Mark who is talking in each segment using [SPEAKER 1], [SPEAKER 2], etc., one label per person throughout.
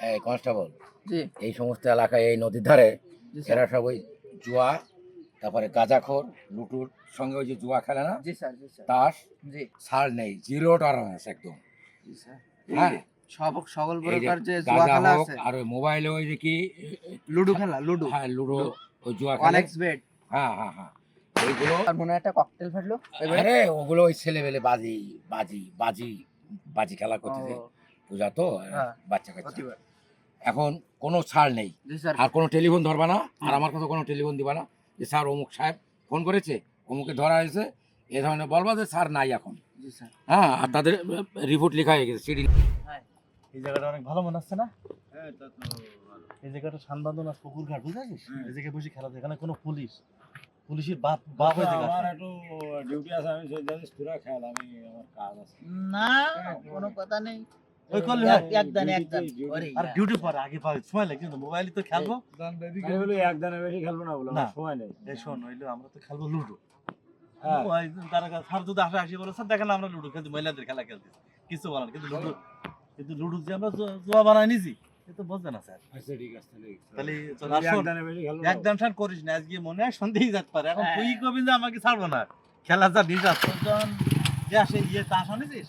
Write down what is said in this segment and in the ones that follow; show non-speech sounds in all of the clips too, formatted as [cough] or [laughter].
[SPEAKER 1] এই কনস্টেবল
[SPEAKER 2] জি।
[SPEAKER 1] এই সমস্ত এলাকায় এই নদীর ধারে এরা সব ওই জুয়া তারপরে গাঁজাখোর লুটুর সঙ্গে ওই যে জুয়া খেলে না?
[SPEAKER 2] জি স্যার জি স্যার।
[SPEAKER 1] তাস
[SPEAKER 2] জি।
[SPEAKER 1] ছাড় নেই জিরো টলারেন্স একদম।
[SPEAKER 2] জি স্যার।
[SPEAKER 1] হ্যাঁ।
[SPEAKER 2] সব সকল প্রকার যে জুয়া খেলা আছে।
[SPEAKER 1] আর ওই মোবাইলে ওই যে কি?
[SPEAKER 2] লুডো খেলা লুডো।
[SPEAKER 1] হ্যাঁ লুডো ওই জুয়া খেলে।
[SPEAKER 2] অনেক্স বেড
[SPEAKER 1] হ্যাঁ হ্যাঁ হ্যাঁ। এইগুলো
[SPEAKER 2] আর মনে একটা ককটেল ফাটলো?
[SPEAKER 1] আরে ওগুলো ওই ছেলেবেলে বাজি বাজি বাজি বাজি খেলা করতেছে। পূজা তো
[SPEAKER 2] হ্যাঁ।
[SPEAKER 1] বাচ্চা কাচ্চা। এখন কোনো ছাড় নেই। আর কোনো টেলিফোন ধরবা না। আর আমার কাছে কোনো টেলিফোন দিবা না। যে স্যার অমুক সাহেব ফোন করেছে অমুকে ধরা হয়েছে এ ধরনের বলবা যে স্যার নাই এখন। হ্যাঁ আর তাদের রিপোর্ট লেখা হয়ে গেছে সিডি।
[SPEAKER 2] হ্যাঁ।
[SPEAKER 3] এই জায়গাটা অনেক ভালো মনে হচ্ছে না? এই জায়গাটা সানবান্ধন আর পুকুর ঘাট বুঝেছিস এই জায়গায় বসে খেলা এখানে কোনো পুলিশ। পুলিশের বাপ বাপ হয়ে জায়গা আছে।
[SPEAKER 4] একটু ডিউটি আছে আমি সেই জানিস তোরা খেয়াল আমি আমার কাজ আছে।
[SPEAKER 2] না কোনো কথা নেই।
[SPEAKER 3] ওই করলে
[SPEAKER 2] একদান একদান।
[SPEAKER 3] আর ডিউটি পরে আগে সময় লাগে কিন্তু মোবাইলে তো খেলব।
[SPEAKER 4] আমি বেশি খেলব। না বলে সময় নেই।
[SPEAKER 3] শোন ওইলো আমরা তো খেলব লুডো।
[SPEAKER 4] হ্যাঁ।
[SPEAKER 3] তারা স্যার যদি আসে আসি বলে স্যার দেখেন আমরা লুডো খেলছি মহিলাদের খেলা খেলছি কিছু বলার কিন্তু লুডো কিন্তু লুডো যে আমরা জোয়া বানাই নিছি এ তো বুঝবে না স্যার।
[SPEAKER 4] আচ্ছা ঠিক আছে তাহলে
[SPEAKER 3] আসুন। একদম ঠান করিস না আজকে মনে হয় সন্দেহই যেতে পারে। এখন
[SPEAKER 2] হ্যাঁ।
[SPEAKER 3] তুই কবি যে আমাকে ছাড়বো না খেলা যা দিস তোর যে আসে ইয়ে তা শুনেছিস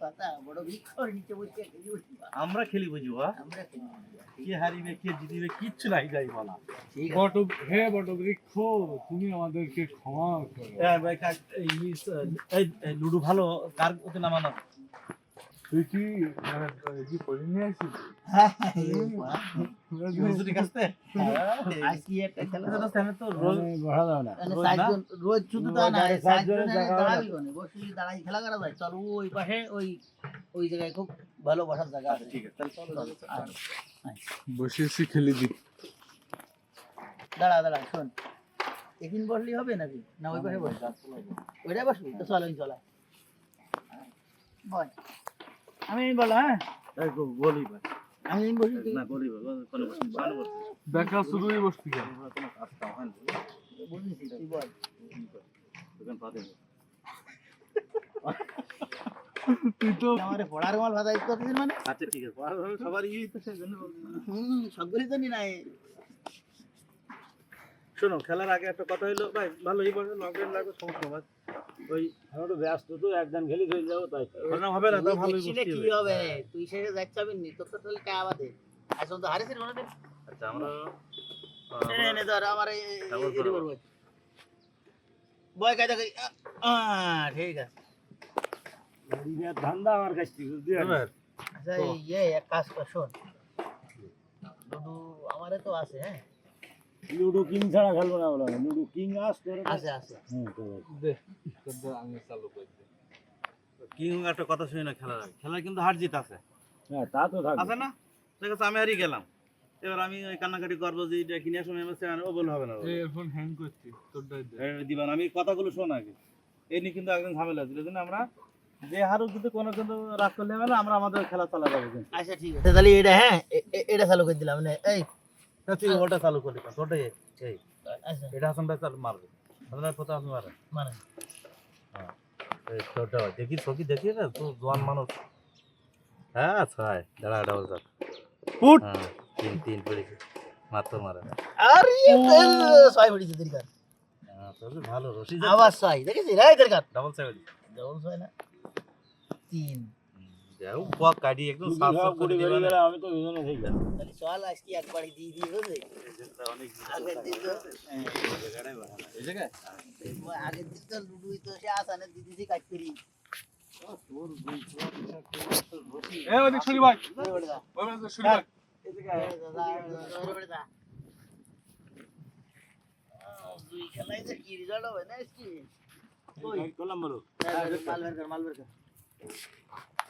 [SPEAKER 2] কথা বড় বৃক্ষর নিচে বসে খেলি
[SPEAKER 3] আমরা খেলি বুঝি বা
[SPEAKER 2] আমরা খেলি।
[SPEAKER 3] কে হারিবে কে জিতিবে কিচ্ছু নাই যাই বলা।
[SPEAKER 4] বট হে বট বৃক্ষ তুমি আমাদেরকে ক্ষমা করো।
[SPEAKER 3] এই ভাই, কাক- এই লুডো ভালো কার ওতে নামানো?
[SPEAKER 4] তুই কি মানে কি পড়ে নিয়ে আসিস? [laughs]
[SPEAKER 2] হ্যাঁ,
[SPEAKER 3] রোজ
[SPEAKER 4] না।
[SPEAKER 2] মানে
[SPEAKER 3] রোজ না?
[SPEAKER 2] সাতজন রোজ শুধু তা না
[SPEAKER 4] আগে
[SPEAKER 2] সাতজন
[SPEAKER 4] সাতজনের জায়গা
[SPEAKER 2] দাঁড়াবি বসে দাঁড়াই খেলা করা যায়। চল ওই পাশে ওই ওই জায়গায় খুব ভালো বসার জায়গা আছে।
[SPEAKER 3] ঠিক আছে তাহলে চলো
[SPEAKER 2] চল, আয়।
[SPEAKER 4] বসেছি খেলে দি।
[SPEAKER 2] দাঁড়া দাঁড়া শোন। এখানে বসলি হবে নাকি? না ওই পাশে বস। ওইটাই বসবি? তো চল ওই চলা। বল আমি বল হ্যাঁ?
[SPEAKER 3] বলি ভাই।
[SPEAKER 2] আমি বসি
[SPEAKER 3] না বলি কোনো
[SPEAKER 4] দেখা শুরুই বসতি কেন?
[SPEAKER 3] কোনো কাজ কাম হয়? না
[SPEAKER 2] বলিস তুই বল
[SPEAKER 3] দোকান পাতে
[SPEAKER 4] তুই তো
[SPEAKER 2] আমার পড়ার মাল ভাতা করতেছিস মানে?
[SPEAKER 3] আচ্ছা ঠিক আছে আর সবার ইয়ে তো সেজন্য
[SPEAKER 2] হুম সবগুলি তো নি নাই।
[SPEAKER 3] শোনো খেলার আগে একটা কথা হইল ভাই ভালো এই বছর লকডাউন লাগবে সমস্যা হবে ওই
[SPEAKER 4] আমি একটু ব্যস্ত তো একদিন খেলি চলে যাব তাই
[SPEAKER 3] ঘটনা হবে না তো ভালোই
[SPEAKER 2] দেখছিলে কি
[SPEAKER 3] হবে
[SPEAKER 2] হবে? তুই সে যাইতে চাবি নি তোর তো তাহলে কে আবাদে? আসল তো হারিস মনে দিন
[SPEAKER 3] আচ্ছা আমরা
[SPEAKER 2] নে নে ধর আমার এই। বলব বয় কায়দা করি আ ঠিক আছে।
[SPEAKER 4] ধান্দা আমার কাছ থেকে বুঝলি?
[SPEAKER 2] আচ্ছা এই ইয়ে এক কাজ কর শোন। লুডু আমারে তো আছে হ্যাঁ?
[SPEAKER 4] লুডো কিং ছাড়া খেলব না বলো লুডো কিং আস তোর
[SPEAKER 2] আছে আছে
[SPEAKER 4] আমি চালু করে দে
[SPEAKER 3] কি একটা কথা শুনি না খেলার আগে। খেলার কিন্তু হার জিত আছে।
[SPEAKER 4] হ্যাঁ তা তো থাকবে।
[SPEAKER 3] আছে না? ঠিক আছে আমি হারিয়ে গেলাম। এবার আমি ওই কান্নাকাটি করব যে এটা কিনে সময় এসে ও বলে হবে না।
[SPEAKER 4] এয়ারফোন হ্যাং করছি দে।
[SPEAKER 3] এই দিবান আমি কথাগুলো শোন আগে। এই নিয়ে কিন্তু একদিন ঝামেলা ছিল জন্য আমরা? যে হারুক কিন্তু কোনো কিন্তু রাগ করলে হবে না আমরা আমাদের খেলা চালা যাব
[SPEAKER 2] আচ্ছা ঠিক আছে। তাহলে এটা হ্যাঁ এটা চালু করে দিলাম মানে এই
[SPEAKER 3] তা তুই ওটা চালু করলি ওটাই এই।
[SPEAKER 2] আচ্ছা।
[SPEAKER 3] এটা হাসান ভাই চালু মারবে। হাসান ভাই প্রথম আপনি মারেন
[SPEAKER 2] মানে
[SPEAKER 3] তোরটা হয়। দেখি ছবি দেখি না তো জোয়ান মানুষ। হ্যাঁ ছয় দাঁড়া বলছ
[SPEAKER 2] উঠ।
[SPEAKER 3] হ্যাঁ তিন তিন পড়েছে মাত্র মারে।
[SPEAKER 2] আরে ছয় পড়েছে দরকার
[SPEAKER 3] হ্যাঁ ভালো রশি
[SPEAKER 2] আবার ছয় দেখেছিস? রাই দরকার
[SPEAKER 3] ডাবল সেভেন
[SPEAKER 2] ডবল ছয় না তিন।
[SPEAKER 3] পক কাটি একদম সাফ সাফ করে দিবে
[SPEAKER 4] আমি তো দুজনে থেকে
[SPEAKER 2] তাহলে চল আজকে একবারই দিয়ে দিয়ে বুঝলি
[SPEAKER 3] অনেক
[SPEAKER 2] আগের দিন তো
[SPEAKER 3] এই জায়গায়
[SPEAKER 2] আগের দিন তো লুডুই তো সে আসানে দিদি কাজ করি
[SPEAKER 4] এ ওদিক শুনি ভাই।
[SPEAKER 2] ওরে ওরে দা।
[SPEAKER 4] ওই শুনি ভাই।
[SPEAKER 2] ওরে দাদা, ওরে ওরে দুই খেলায় যে কি রেজাল্ট হবে না আজকে? ওই,
[SPEAKER 3] করলাম বলো।
[SPEAKER 2] মাল বের কর, মাল বের কর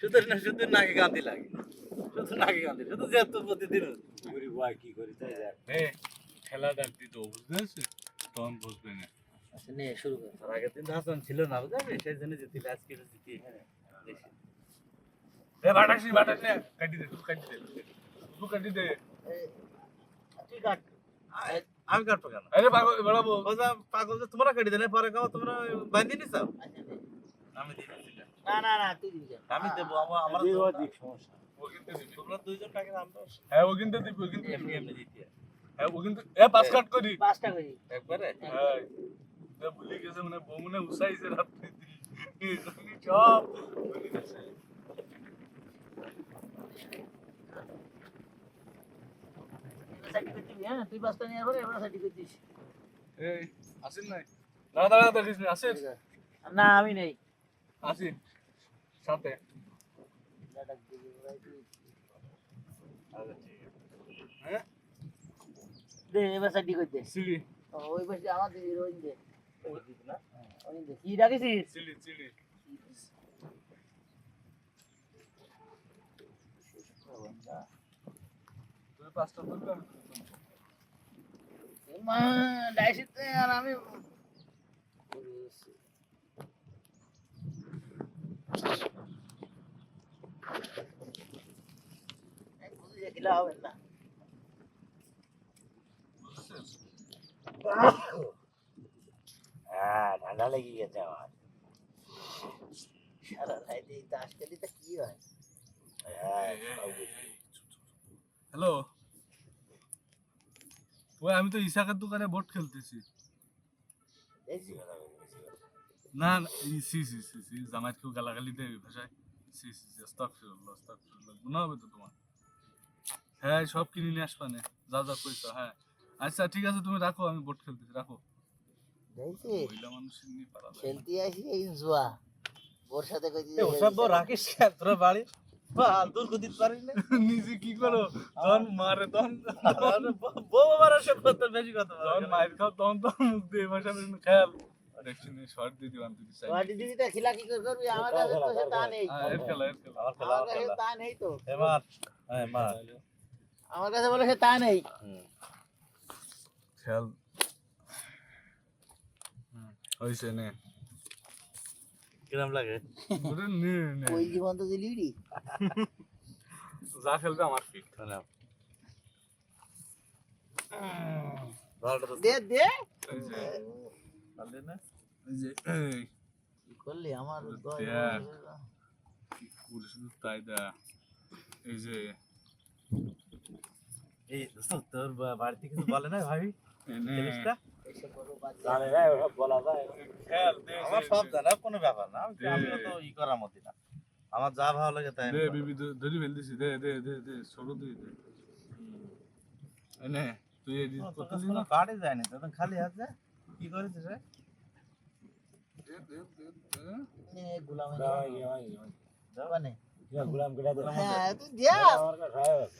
[SPEAKER 3] শুধু না শুধু নাকে গান্ধি লাগে। শুধু নাকে গান্ধি শুধু যে তোর প্রতিদিন। করি ভাই কি করি তাই
[SPEAKER 4] এই খেলাটা দিয়ে দেবো বুঝতে পারছিস তখন বুঝবে না।
[SPEAKER 2] আচ্ছা শুরু কর।
[SPEAKER 3] তার আগের দিন হাসান ছিল না বুঝলি? সেই জন্য জিতিল আজকে তো জিতি। এখানে দেখি।
[SPEAKER 4] বাটাসি কাটি দে তুই কাটি দে তুই কাটি দে।
[SPEAKER 2] তুই কাট
[SPEAKER 3] আমি কাটবো কেন?
[SPEAKER 4] আরে পাগল বেড়াবো।
[SPEAKER 3] পাগল তোমরা কেটে দেনে পরে খাও তোমরা বাঁধি নিছ। আমি দিই না।
[SPEAKER 2] না না
[SPEAKER 3] আমি দেবো আমার আমার সমস্যা
[SPEAKER 4] ও কিন্তু দিবি
[SPEAKER 3] তোমরা দুইজন টাকা দাম দাও?
[SPEAKER 4] হ্যাঁ ও কিন্তু দিবি কিন্তু
[SPEAKER 3] এমনি
[SPEAKER 4] দিবি।
[SPEAKER 3] এমনি দিতে
[SPEAKER 4] হ্যাঁ ও কিন্তু এ পাস কাট করি।
[SPEAKER 2] পাঁচটা করি।
[SPEAKER 3] একবারে?
[SPEAKER 4] হ্যাঁ। এ গেছে মানে বউ উসাইছে রাত্রে এই সব ভুলি গেছে।
[SPEAKER 2] সার্টিফিকেট দিবি হ্যাঁ? তুই পাঁচটা নিয়ে পরে এবার সার্টিফিকেট দিস।
[SPEAKER 4] এই আসেন নাই? দাঁড়া আসেন।
[SPEAKER 2] না আমি নেই।
[SPEAKER 4] আসি সাথে। হ্যাঁ? আমি
[SPEAKER 2] মা ডাইসিতে আর আমি খেলা হবে না
[SPEAKER 3] হ্যাঁ
[SPEAKER 2] কি হয়
[SPEAKER 4] হ্যালো ওই আমি তো ইসাকের দোকানে বোট খেলতেছি না না, সি সি সি সি জামাইকেও গালাগালি দেয় ওই ভাষায়? সি সি সি আস্তাগফিরুল্লাহ আস্তাগফিরুল্লাহ গুনাহ হবে তো তোমার। হ্যাঁ সব কিনে নিয়ে আসবা নে যা যা কইছো হ্যাঁ। আচ্ছা ঠিক আছে তুমি রাখো আমি বোট খেলতেছি রাখো। মহিলা মানুষের নিয়ে পারা
[SPEAKER 2] খেলতে আসি এই জুয়া। ওর সাথে কইছি যে
[SPEAKER 3] ওসব বউ রাখিস কেন বাড়ি পারিস না।
[SPEAKER 4] নিজে কি করো? তখন মারে তখন
[SPEAKER 3] বউ সব করতে বেশি কথা
[SPEAKER 4] তখন মায়ের খাও তখন তো মুখ দিয়ে ভাষা খেয়াল দেখছি শর্ট দিয়ে দিলাম তুই
[SPEAKER 2] তোমার দিদিটা খিলা কি করবি? আমার কাছে তো সে তা নেই।
[SPEAKER 4] এর খেলা এর খেলা।
[SPEAKER 3] আমার খেলা
[SPEAKER 2] আমার
[SPEAKER 3] আমার
[SPEAKER 2] কাছে তা নেই তো।
[SPEAKER 3] এবার মা
[SPEAKER 2] আমার কাছে বলে সে তা নেই।
[SPEAKER 4] খেয়াল হয়েছে নে।
[SPEAKER 3] কিরম লাগে?
[SPEAKER 4] ওরে নে নে।
[SPEAKER 2] ওই জীবন তো দিলি
[SPEAKER 4] যা খেলবে আমার ফিট
[SPEAKER 3] শোনাও
[SPEAKER 2] দে
[SPEAKER 3] পারলি না?
[SPEAKER 4] এই যে
[SPEAKER 2] কি করলি? আমার দশ
[SPEAKER 4] দেখ।
[SPEAKER 2] বছর-
[SPEAKER 4] কি করে শুধু তাই দা। এই যে
[SPEAKER 3] এই তোর বাড়িতে কিছু বলে না ভাবি? জিনিসটা? আমার কোনো ব্যাপার না আমি
[SPEAKER 4] দে।
[SPEAKER 3] আমিও তো ই করার মতি না। আমার যা ভালো লাগে তাই
[SPEAKER 4] ধরি ফেলতেছি। দে দে দে দে ছোট তুই দে। এনে না
[SPEAKER 3] খালি হাতে কি করেছিস রে
[SPEAKER 4] দে দে দে দে
[SPEAKER 2] এ গুলাম
[SPEAKER 3] যাবা
[SPEAKER 2] মানে হ্যাঁ তুই দিয়া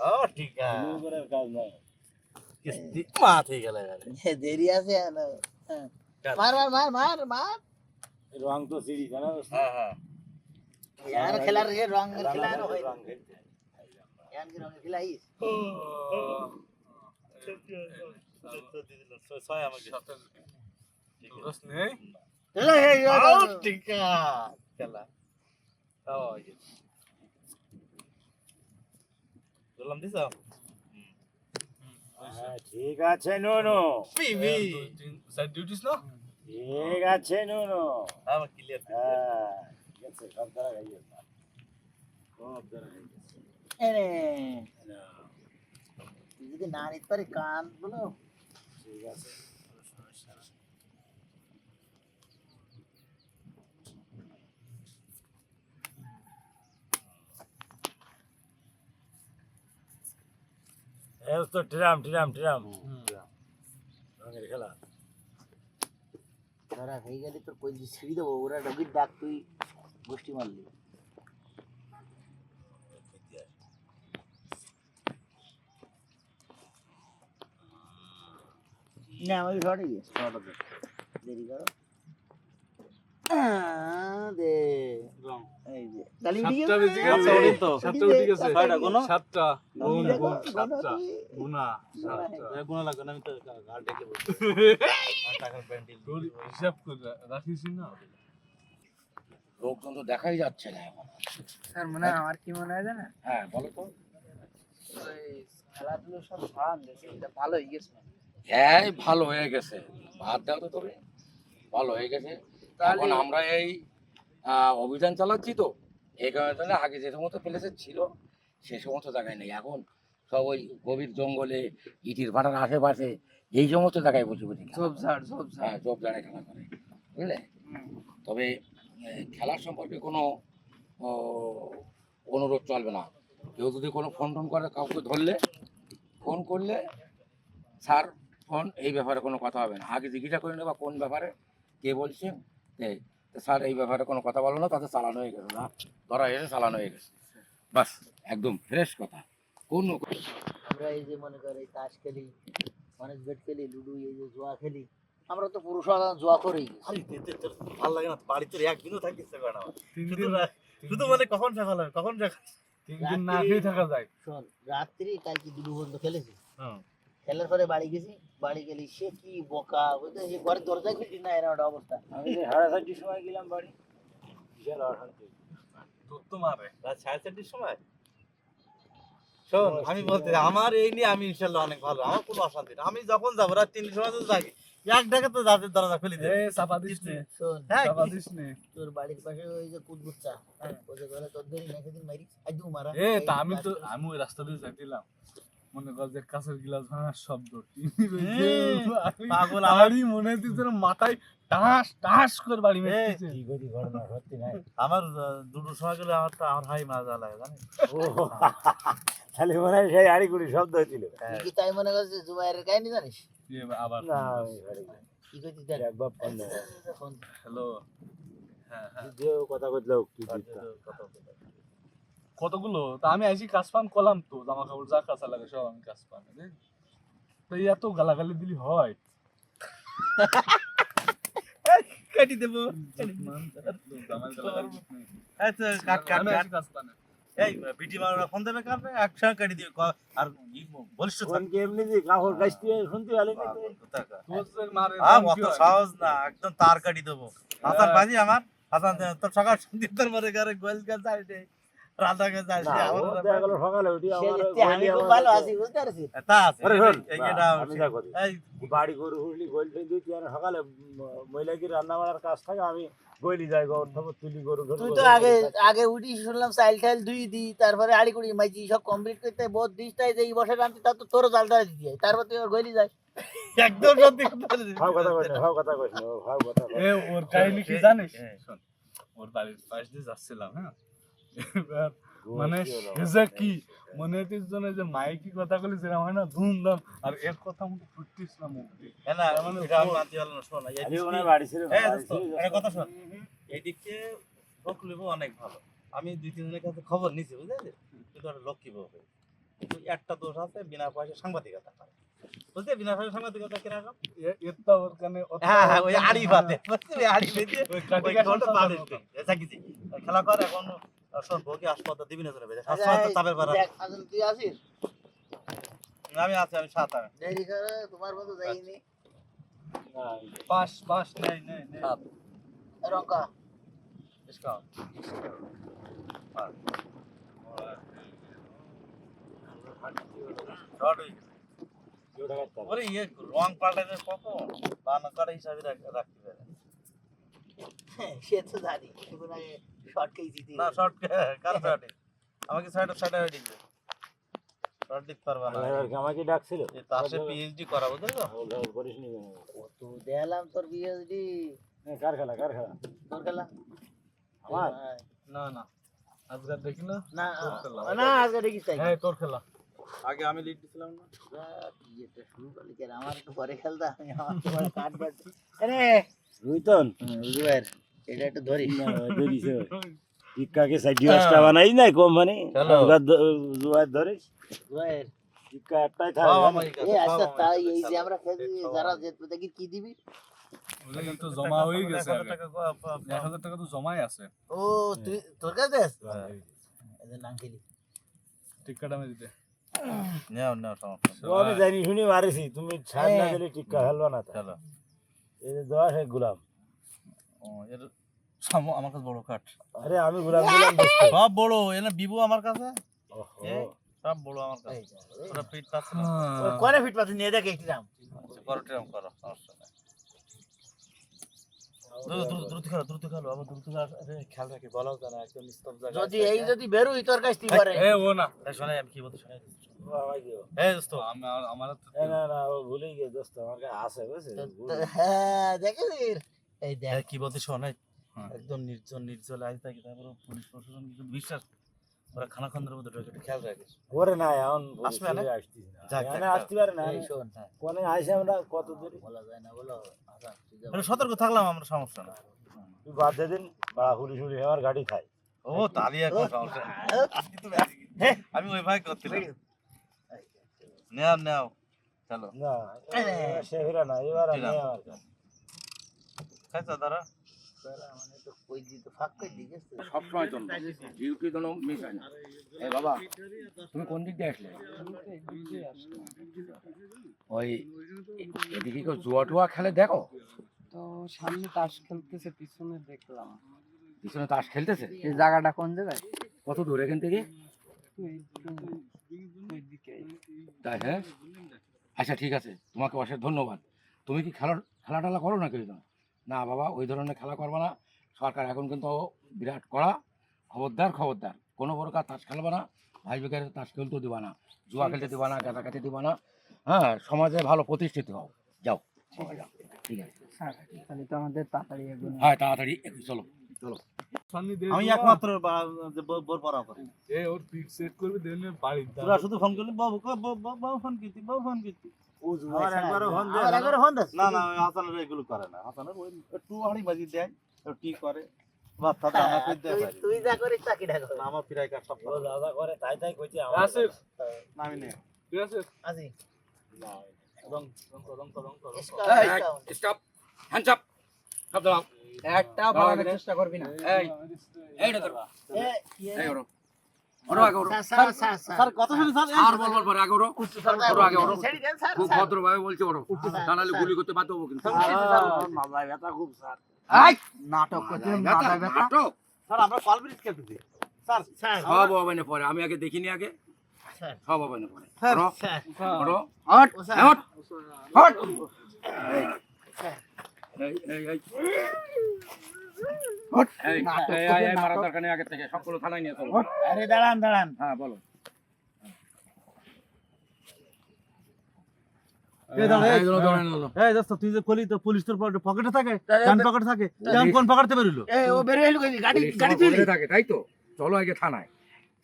[SPEAKER 3] ও ঠিক আছে কিস্তি মাত হয়ে গেল এবারে
[SPEAKER 2] এ দেরি আছে না হ্যাঁ।
[SPEAKER 3] চল।
[SPEAKER 2] মার মার মার মার মার
[SPEAKER 3] হ্যাঁ হ্যাঁ
[SPEAKER 2] यार খেলার রে রং খেলা আর হয় ইয়ান কি রং
[SPEAKER 3] ছয় আমাকে
[SPEAKER 4] রস নেই
[SPEAKER 2] চলো হে
[SPEAKER 3] আও ঠিক আছে খেলা ও এই বললাম দিছ
[SPEAKER 5] ঠিক আছে নুনু
[SPEAKER 3] পিবি
[SPEAKER 4] সাইড ডিউটিস না
[SPEAKER 5] ঠিক আছে নুনু
[SPEAKER 3] আমার ক্লিয়ার
[SPEAKER 5] হ্যাঁ ঠিক আছে সব দ্বারা হয়ে গেছে সব দ্বারা হয়ে
[SPEAKER 2] তুই যদি না নিতে পারি কান বলো
[SPEAKER 5] ঠিক আছে এই তো ট্রাম ট্রাম ট্রাম রঙের খেলা
[SPEAKER 2] ধরা হয়ে গেলে তোর কই ছিঁড়ি দেবো ওরা রবির ডাক তুই গোষ্ঠী মারলি না আমি শর্টে গিয়েছি দেরি করো আহ, দে। এই যে তাহলে উঠে
[SPEAKER 4] সাতটা বেজে
[SPEAKER 2] গেছে।
[SPEAKER 4] গেছে।
[SPEAKER 3] তো।
[SPEAKER 4] সাতটা উঠে গেছে।
[SPEAKER 3] ছয়টা গোনো?
[SPEAKER 4] সাতটা। গুণ গুণ সাতটা গুণা সাতটা।
[SPEAKER 3] গুণা লাগবে না আমি তো ঘাট ডেকে বলছি। [laughs] টাকার প্যান্ডেল
[SPEAKER 4] হিসাব করে রাখিস না?
[SPEAKER 1] লোকজন তো দেখাই যাচ্ছে না এখন।
[SPEAKER 6] স্যার মনে হয় আমার কি মনে হয় জানেন?
[SPEAKER 1] হ্যাঁ বলো তো।
[SPEAKER 6] ওই খেলাধুলো সব দিয়েছে এটা ভালো হয়ে গেছে
[SPEAKER 1] হ্যাঁ ভালো হয়ে গেছে। বাদ দাও তো তবে ভালো হয়ে গেছে। এখন আমরা এই অভিযান চালাচ্ছি তো। এই কারণে আগে যে সমস্ত প্লেসে ছিল সে সমস্ত জায়গায় নেই। এখন সব ওই গভীর জঙ্গলে ইটির ভাটার আশেপাশে এই সমস্ত জায়গায় বসে বসে
[SPEAKER 6] সব। ঝাড় সব ঝাড়
[SPEAKER 1] হ্যাঁ জব জায়গায় খেলা করে। বুঝলে? তবে খেলার সম্পর্কে কোনো অনুরোধ চলবে না। কেউ যদি কোনো ফোন টোন করে কাউকে ধরলে ফোন করলে স্যার ফোন এই ব্যাপারে কোনো কথা হবে না। আগে জিজ্ঞাসা করে নেবা কোন ব্যাপারে কে বলছেন এই তো স্যার এই ব্যাপারে কোনো কথা বলো না তাতে চালানো হয়ে গেছে না? ধরা এসে চালানো হয়ে গেছে। বাস একদম ফ্রেশ কথা। কোনো
[SPEAKER 2] আমরা এই যে মনে করে তাস খেলি অনেক বেট খেলি লুডু এই যে জুয়া খেলি আমরা তো পুরুষ জুয়া
[SPEAKER 3] করি ভালো লাগে না বাড়িতে একদিনও
[SPEAKER 4] তিন
[SPEAKER 3] শুধু মানে কখন সকাল হবে কখন সকাল
[SPEAKER 4] তিন দিন না খেয়ে থাকা যায়।
[SPEAKER 2] শোন রাত্রি কালকে দুটো পর্যন্ত খেলেছি।
[SPEAKER 3] হুম।
[SPEAKER 2] খেলার পরে বাড়ি গেছি বাড়ি গেলি সে কি বোকা? বুঝলি যে ঘরের দরজা খুলছি না এরকম একটা অবস্থা।
[SPEAKER 5] আমি সাড়ে চারটির সময় গেলাম বাড়ি বিশাল অশান্তি
[SPEAKER 4] তোর তো মারে।
[SPEAKER 3] রাত সাড়ে চারটির সময়? শোন আমি বলতে আমার এই নিয়ে আমি ইনশাল্লাহ অনেক ভালো আমার কোনো অশান্তি না। আমি যখন যাব রাত তিনটের সময় তো এক ডাকে তো যাদের দরজা খুলে
[SPEAKER 4] এ
[SPEAKER 3] দেবে
[SPEAKER 4] চাপা দিস নে।
[SPEAKER 2] শোন
[SPEAKER 3] হ্যাঁ
[SPEAKER 4] চাপা দিস নে।
[SPEAKER 2] তোর বাড়ির পাশে ওই যে কুদবুচ্চা ওই যে গেলে তোর দেরি না সেদিন মারি আজ দু মারা।
[SPEAKER 4] এ তা আমি তো। আমি ওই রাস্তা দিয়ে যাইছিলাম মনে কর যে কাছের গিলাস ভাঙার শব্দ। [laughs]
[SPEAKER 3] পাগল আমার।
[SPEAKER 4] বাড়ি মনে হচ্ছে মাথায় টাস টাস করে বাড়ি মেরেছে
[SPEAKER 5] কি করি ঘটনা সত্যি নাই।
[SPEAKER 3] আমার দুটোর সময় গেলে আমার তো আমার হাই মাজা লাগে জানিস?
[SPEAKER 5] ও তাহলে মনে হয় সেই হাড়ি কুড়ি শব্দ হয়েছিল
[SPEAKER 2] কি তাই মনে করছিস জুবাইরের কাহিনী জানিস?
[SPEAKER 4] আবার
[SPEAKER 2] কি করছিস দেখ।
[SPEAKER 5] একবার ফোন
[SPEAKER 4] হ্যালো। হ্যাঁ হ্যাঁ।
[SPEAKER 5] যে কথা বলল কি দিতা
[SPEAKER 4] কতগুলো? তা আমি আইসি কাজ পান করলাম তো জামা কাপড় যা কাঁচা লাগে সব আমি কাজ পান তো এত গালাগালি দিলি হয়।
[SPEAKER 3] কেটে দেবো।
[SPEAKER 4] জামাই গালাগালি দিস নে।
[SPEAKER 3] এই তো কাট কাট কাট।
[SPEAKER 4] আইসি কাজ পানে
[SPEAKER 3] এই বিটি মারা ফোন দেবে কাটবে একসঙ্গে কেটে দিবে আর বলিষ্ঠ
[SPEAKER 5] ফোন শুনতে না
[SPEAKER 4] তোর মারে
[SPEAKER 3] আ? সহজ না একদম তার কাটি দেবো। হাসান
[SPEAKER 4] হ্যাঁ।
[SPEAKER 3] বাজি আমার। হাসান তোর সকাল সন্ধ্যে তোর করে গোল গাছ
[SPEAKER 5] যা রান্না বাড়ার কাজ থাকে আমি গলি যাই গো তুলি গরু
[SPEAKER 2] তুই তো আগে আগে উঠি শুনলাম চাইল টাইল ধুই দি তারপরে আড়ি কুড়ি মাইজি সব কমপ্লিট করতে বহুত দিসটাই যে এই বসে রান্তি তা তো তোর জাল ধরে দিতে হয় তারপর তুই আবার গলি যাই
[SPEAKER 3] একদম সত্যি কথা
[SPEAKER 5] কথা কথা কথা
[SPEAKER 4] এ ওর কাহিনী কি জানিস?
[SPEAKER 3] হ্যাঁ।
[SPEAKER 4] ওর বাড়ির পাশ দিয়ে যাচ্ছিলাম হ্যাঁ? এবার মানে
[SPEAKER 5] কি?
[SPEAKER 4] কি মনে যে মাইকি কথা যেরকম হয় না ধুমধাম। আর এর কথা মতো ফুটতিস না মুখ
[SPEAKER 3] হ্যাঁ না
[SPEAKER 4] মানে
[SPEAKER 3] এটা আমি মানতে পারলাম না শোন এই
[SPEAKER 5] ওনার বাড়ি ছিল
[SPEAKER 3] এই কথা শোন। এই দিকে লোক লিবো অনেক ভালো। আমি দুই তিনজনের কাছে খবর নিছি বুঝলি? কিন্তু একটা লক্ষ্মী বউকে কিন্তু একটা দোষ আছে বিনা পয়সা সাংবাদিকতা করে বিনা পয়সা সাংবাদিকতা কীরকম
[SPEAKER 4] এ- এর তো ওর কানে
[SPEAKER 3] হ্যাঁ হ্যাঁ ওই আড়ি বাদে বুঝলি? আড়ি বেঁধে
[SPEAKER 4] ওই
[SPEAKER 3] ওই
[SPEAKER 4] কাটিকা
[SPEAKER 3] ঘরটা
[SPEAKER 4] সংসার
[SPEAKER 3] বাদে
[SPEAKER 4] করতো।
[SPEAKER 3] এসা কিছু খেলা কর এখন শোন বউকে হাসপাতাল দিবি না তোরা হাসপাতাল চাপের পারা
[SPEAKER 2] দেখ, আজন তুই আসিস
[SPEAKER 3] আমি আছি আমি সাত আমি
[SPEAKER 2] দেরি করে তোমার মতো যাইনি।
[SPEAKER 4] পাস পাস নেই নেই নেই
[SPEAKER 2] রঙ্কা।
[SPEAKER 3] ওরে ইয়ে রং পাল্টাতে কখন হিসাবে রাখ- রাখতে পারে।
[SPEAKER 2] সে তো জানি কিছুক্ষণ আগে শর্ট খেয়েছি তুই
[SPEAKER 3] না শর্ট কার শর্টে আমাকে সাইড সাইড হয়ে দিবে শর্ট দিতে পারবা না।
[SPEAKER 5] আমাকে ডাকছিল
[SPEAKER 3] এ পিএইচডি করা বুঝলি তো
[SPEAKER 5] করিস নি
[SPEAKER 2] কত দেখালাম তোর বিএসডি
[SPEAKER 5] এ, কার খেলা কার খেলা?
[SPEAKER 2] তোর খেলা?
[SPEAKER 5] আমার?
[SPEAKER 4] না না। আজকাল দেখি না
[SPEAKER 2] না
[SPEAKER 4] তোর
[SPEAKER 2] না আজকে দেখিস তাই।
[SPEAKER 4] হ্যাঁ তোর খেলা।
[SPEAKER 3] আগে আমি লিড দিছিলাম না।
[SPEAKER 2] কি এটা শুরু করলি কেন আমার একটু পরে খেলতাম আমি আমার তো কাট বাট আরে
[SPEAKER 5] রুইতন?
[SPEAKER 2] জুবাইর এটা একটু ধরি
[SPEAKER 5] না, ধরিছে ওই। টিক্কাকে সাইড ডিভাসটা বানাই নাই কোম্পানি
[SPEAKER 3] চলো।
[SPEAKER 5] জুয়ার ধরিস
[SPEAKER 2] জুবাইর
[SPEAKER 5] টিক্কা একটাই
[SPEAKER 3] সব
[SPEAKER 5] থাকে
[SPEAKER 3] আমারই কাছে,
[SPEAKER 2] এ
[SPEAKER 3] সব
[SPEAKER 2] আচ্ছা
[SPEAKER 3] আমারই
[SPEAKER 2] তাই
[SPEAKER 3] কাছে,
[SPEAKER 2] এই যে
[SPEAKER 3] সব
[SPEAKER 2] আমরা খেতে
[SPEAKER 3] সব
[SPEAKER 2] যারা
[SPEAKER 3] আমারই।
[SPEAKER 2] যেতে দেখি কি দিবি
[SPEAKER 4] ওটা কিন্তু জমা হয়ে গেছে
[SPEAKER 3] এক হাজার
[SPEAKER 4] আগে।
[SPEAKER 3] টাকা ক- প-
[SPEAKER 4] এক হাজার টাকা তো জমাই আছে
[SPEAKER 2] ও তুই তোর কাছে আছে
[SPEAKER 3] হ্যাঁ।
[SPEAKER 2] এদের নাম খেলি
[SPEAKER 4] টিক্কাটা আমি দিতে
[SPEAKER 3] নেও নেও সমস্যা নেই।
[SPEAKER 5] ও আমি জানি শুনি মারিছি তুমি ছাড় না
[SPEAKER 2] হ্যাঁ।
[SPEAKER 5] দিলে টিক্কা খেলবা না তো।
[SPEAKER 3] চলো
[SPEAKER 5] এই যে দোয়া শেখ গুলাম
[SPEAKER 3] ও, এর সামো- আমার কাছে বড় কাঠ।
[SPEAKER 5] আরে আমি গুলাম দিলাম [laughs]
[SPEAKER 3] সব বড় এনে বিবু আমার কাছে? সব বড় আমার কাছে। ওরা পাচ্ছে
[SPEAKER 2] ফিট পাচ্ছি? নিয়ে দেখে একটি নাম
[SPEAKER 3] আচ্ছা, করো ট্রাম করো সমস্যা নেই। দ্রুত দ্রুত দ্রুত খেলো দ্রুত খেলো। আবার দ্রুত খেয়াল রাখি বলাও জানা একদম স্তব জায়গা
[SPEAKER 2] যদি এই যদি বেরোই তোর কাছ থেকে করে।
[SPEAKER 4] এ ও না।
[SPEAKER 3] শোনাই আমি কি বলতে শোনাই
[SPEAKER 2] হ্যাঁ দেখেছিস? এই দেখ।
[SPEAKER 3] কি বলতে শোনাই। একদম নির্জন নির্জল আজ থাকি তারপরে পুলিশ প্রশাসন কিন্তু বিশ্বাস ওরা খানা খন্দের মধ্যে ঢোকে একটু খেয়াল রাখিস।
[SPEAKER 5] ওরে না এখন
[SPEAKER 3] আসবে না?
[SPEAKER 5] আসতিস না। আসতে পারে না।
[SPEAKER 2] শোন
[SPEAKER 5] কোনে আইসে আমরা কত দূর?
[SPEAKER 2] বলা যায় না বলো আচ্ছা,
[SPEAKER 3] মানে সতর্ক থাকলাম আমরা সমস্যা না
[SPEAKER 5] তুই বাদ দে দিন বাড়া পুলিশ পুলিশ আমার গাড়ি খাই।
[SPEAKER 3] ও তালি এখন সমস্যা। আমি ওই ভাই করছিলাম। নেও নেও চলো।
[SPEAKER 5] না সে ফিরা না এবার আমি। কাছে।
[SPEAKER 3] খাইছো দাঁড়া
[SPEAKER 1] সবসময় জন্য ডিউটি যেন মিস হয় না। এই বাবা তুমি কোন দিক দিয়ে আসলে? ওই এদিকে কেউ জুয়া টুয়া খেলে দেখো?
[SPEAKER 6] তো সামনে তাস খেলতেছে পিছনে দেখলাম।
[SPEAKER 1] পিছনে তাস খেলতেছে?
[SPEAKER 6] এই জায়গাটা কোন জায়গায়?
[SPEAKER 1] কত দূর এখান থেকে? তাই হ্যাঁ? আচ্ছা ঠিক আছে। তোমাকে অশেষ ধন্যবাদ। তুমি কি খেলার খেলা টেলা করো না কেউ না বাবা ওই ধরনের খেলা করবে না। সরকার এখন কিন্তু বিরাট করা খবরদার খবরদার। কোনো প্রকার তাস খেলবে না। ভাই বেকার তাস খেলতেও দিবা না। জুয়া খেলতে দিবা না গাঁদাকাটি দিবা না। হ্যাঁ সমাজে ভালো প্রতিষ্ঠিত হও। যাও। যাও ঠিক আছে।
[SPEAKER 6] স্যার তাহলে তো আমাদের তাড়াতাড়ি
[SPEAKER 1] হ্যাঁ তাড়াতাড়ি চলো। চলো।
[SPEAKER 3] আমি একমাত্র বোর পড়া করি।
[SPEAKER 4] এ ওর পিট সেট করবে দেন বাড়ি
[SPEAKER 3] তোরা শুধু ফোন করলে বাবু বাবু বাবু- বাবু ফোন করছি বাবু ফোন করছি।
[SPEAKER 5] আমার একবারও ফোন দেয়
[SPEAKER 2] আমার
[SPEAKER 5] না।
[SPEAKER 2] একবারে ফোন
[SPEAKER 3] না না হাসানের এগুলো করে না হাসানের ওই একটু হাড়ি বাজি দেয় টি করে বাচ্চা তো আমার কই দেয়
[SPEAKER 2] তুই- যা করিস
[SPEAKER 3] আমার প্রায় কাজ সব করে।
[SPEAKER 5] তাই তাই কইছে আমার
[SPEAKER 4] আসিফ
[SPEAKER 3] না, আমি নেই
[SPEAKER 4] ঠিক
[SPEAKER 2] আসি
[SPEAKER 4] রং রং রং রং রং
[SPEAKER 1] স্টপ হ্যান্ডস আপ সব দাঁড়াও
[SPEAKER 6] একটা চেষ্টা করবি না
[SPEAKER 1] এই এইটা
[SPEAKER 2] ইয়ে,
[SPEAKER 1] এই ওরো ওরো আগে ওরো
[SPEAKER 2] sir, sir, sir, sir.
[SPEAKER 3] Sir কত শুনি স্যার।
[SPEAKER 1] আর বল বল পরে আগে ওরো ওরো আগে ওরো
[SPEAKER 2] ছেড়ে দেন, স্যার,
[SPEAKER 1] খুব ভদ্রভাবে বলছে ওরো গুলি করতে বাধ্য হব কিন্তু।
[SPEAKER 5] আমার ব্যথা খুব স্যার।
[SPEAKER 6] নাটক করছে
[SPEAKER 1] ব্যথা,
[SPEAKER 6] ব্যথা।
[SPEAKER 1] নাটক।
[SPEAKER 3] স্যার আমরা কল ব্রিজ খেলতেছি। স্যার
[SPEAKER 2] স্যার,
[SPEAKER 1] সব হবে না পরে আমি আগে দেখিনি আগে।
[SPEAKER 2] স্যার,
[SPEAKER 1] সব হবে না পরে।
[SPEAKER 3] স্যার,
[SPEAKER 1] ওরো,
[SPEAKER 2] স্যার,
[SPEAKER 1] ওরো,
[SPEAKER 6] হট
[SPEAKER 2] ও স্যার,
[SPEAKER 1] এই হট, হট। এই, এই, এই। এই, এই, এই, এই, মারার দরকার নেই আগে থেকে সবগুলো থানায় নিয়ে চলো
[SPEAKER 2] আরে দাঁড়ান দাঁড়ান
[SPEAKER 1] হ্যাঁ বলো
[SPEAKER 3] এই দাঁড়া, এই-
[SPEAKER 1] এই, ধরো, ধরো, ধরো।
[SPEAKER 3] এই দোস্ত তুই যে কলি তো পুলিশ তোর পকেটে থাকে পকেটে থাকে কোন পকেটে বেরোলো
[SPEAKER 2] ও বের গাড়ি
[SPEAKER 1] থাকে তাই তো চলো আগে থানায়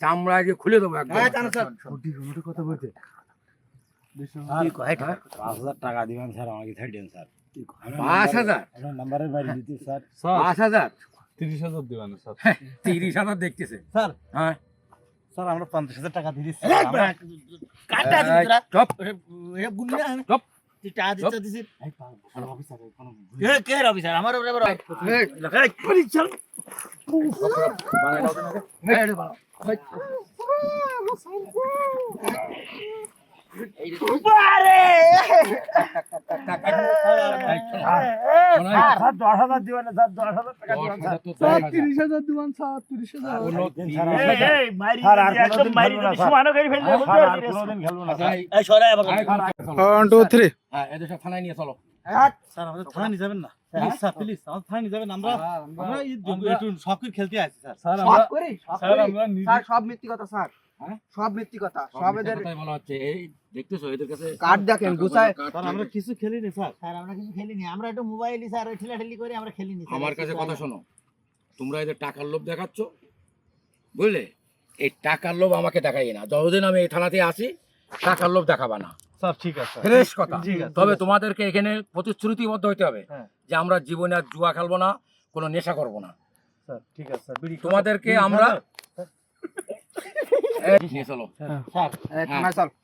[SPEAKER 1] চামড়া আগে খুলে দেবো একদম
[SPEAKER 2] হ্যাঁ জানো স্যার
[SPEAKER 3] কথা বলতে
[SPEAKER 2] কি কয়
[SPEAKER 1] হ্যাঁ?
[SPEAKER 5] পাঁচ হাজার টাকা দিবেন স্যার আমাকে ছাড় দেন স্যার
[SPEAKER 1] পাঁচ হাজার।
[SPEAKER 5] আপনার নাম্বারে দিতে স্যার।
[SPEAKER 1] পাঁচ হাজার।
[SPEAKER 4] তিরিশ হাজার দিবেন স্যার।
[SPEAKER 1] তিরিশ হাজার দেখতেছে।
[SPEAKER 3] স্যার
[SPEAKER 1] হ্যাঁ।
[SPEAKER 3] স্যার আমরা পঞ্চাশ হাজার টাকা দিয়ে দিচ্ছি।
[SPEAKER 2] আমার
[SPEAKER 5] স্যার। দশ হাজার দিবেন দশ হাজার টাকা দিবেন।
[SPEAKER 6] তিরিশ হাজার দিবেন তিরিশ হাজার।
[SPEAKER 1] আয়, থানায় চলো।
[SPEAKER 6] ওয়ান টু থ্রি
[SPEAKER 1] হ্যাঁ এদের সব থানায় নিয়ে চলো।
[SPEAKER 3] স্যার আমাদের থানা নিয়ে যাবেন না? প্লিজ স্যার প্লিজ আমাদের থানা নিয়ে যাবেন। আমরা আমরা একটু সব কিছু খেলতে আসছি স্যার।
[SPEAKER 4] স্যার
[SPEAKER 6] সব
[SPEAKER 4] আমরা স্যার আমরা
[SPEAKER 6] সব মিথ্যি কথা স্যার।
[SPEAKER 1] হ্যাঁ?
[SPEAKER 6] সব মিথ্যি কথা
[SPEAKER 1] সব
[SPEAKER 6] সব এদের
[SPEAKER 1] বলা হচ্ছে। এই দেখতেছো? এদের কাছে
[SPEAKER 6] দেখেন
[SPEAKER 1] মানে
[SPEAKER 3] স্যার আমরা কিছু খেলিনি স্যার।
[SPEAKER 2] স্যার আমরা কিছু খেলিনি। আমরা একটু মোবাইলই স্যার ওই ঠেলাঠেলি করে আমরা খেলিনি
[SPEAKER 1] আমার কাছে কথা শোনো। তোমরা এদের টাকার লোভ দেখাচ্ছ? বুঝলে? এই টাকার লোভ আমাকে দেখাই না। যতদিন আমি এই থানাতে আসি টাকার লোভ দেখাবা না।
[SPEAKER 7] স্যার ঠিক আছে।
[SPEAKER 1] ফ্রেশ কথা। তবে তোমাদেরকে এখানে প্রতিশ্রুতিবদ্ধ হতে হবে
[SPEAKER 7] হ্যাঁ।
[SPEAKER 1] যে আমরা জীবনে আর জুয়া খেলব না কোনো নেশা করব না।
[SPEAKER 7] স্যার ঠিক আছে স্যার
[SPEAKER 1] তোমাদেরকে আমরা চলো।
[SPEAKER 6] হ্যাঁ।
[SPEAKER 3] স্যার